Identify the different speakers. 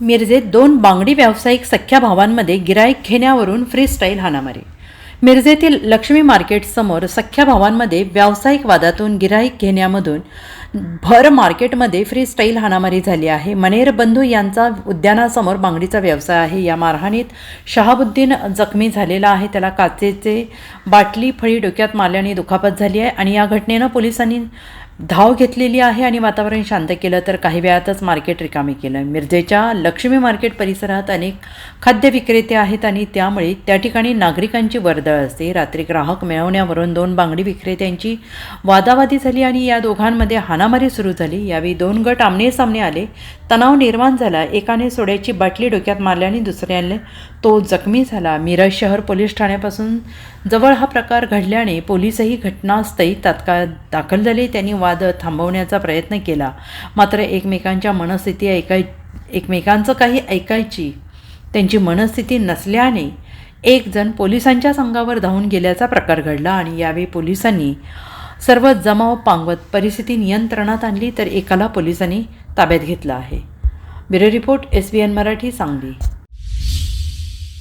Speaker 1: मिरजेत दोन बांगडी व्यावसायिक सख्या भावांमध्ये गिराईक घेण्यावरून फ्रीस्टाईल हाणामारी. मिरजेतील लक्ष्मी मार्केटसमोर सख्ख्या सख्या भावांमध्ये व्यावसायिक वादातून गिराईक घेण्यामधून भर मार्केटमध्ये फ्रीस्टाईल हाणामारी झाली आहे. मनेर बंधू यांचा उद्यानासमोर बांगडीचा व्यवसाय आहे. या मारहाणीत शहाबुद्दीन जखमी झालेला आहे. त्याला काचेचे बाटली फळी डोक्यात मारल्याने दुखापत झाली आहे आणि या घटनेनं पोलिसांनी धाव घेतलेली आहे आणि वातावरण शांत केलं तर काही वेळातच मार्केट रिकामी केलं. मिरजेच्या लक्ष्मी मार्केट परिसरात अनेक खाद्य विक्रेते आहेत आणि त्यामुळे त्या ठिकाणी नागरिकांची वर्दळ असते. रात्री ग्राहक मिळवण्यावरून दोन बांगडी विक्रेत्यांची वादावादी झाली आणि या दोघांमध्ये हाणामारी सुरू झाली. यावेळी दोन गट आमने सामने आले. तणाव निर्माण झाला. एकाने सोड्याची बाटली डोक्यात मारल्याने दुसऱ्याने तो जखमी झाला. मिरज शहर पोलीस ठाण्यापासून जवळ हा प्रकार घडल्याने पोलीसही घटनास्थळी तात्काळ दाखल झाले. त्यांनी वा वाद थांबवण्याचा प्रयत्न केला. मात्र एकमेकांच्या मनस्थिती ऐकाय एकमेकांचं काही ऐकायची त्यांची मनस्थिती नसल्याने एक जण पोलिसांच्या संघावर धावून गेल्याचा प्रकार घडला आणि यावेळी पोलिसांनी सर्व जमाव पांगवत परिस्थिती नियंत्रणात आणली तर एकाला पोलिसांनी ताब्यात घेतलं आहे. Bureau report S B N Marathi Sangli.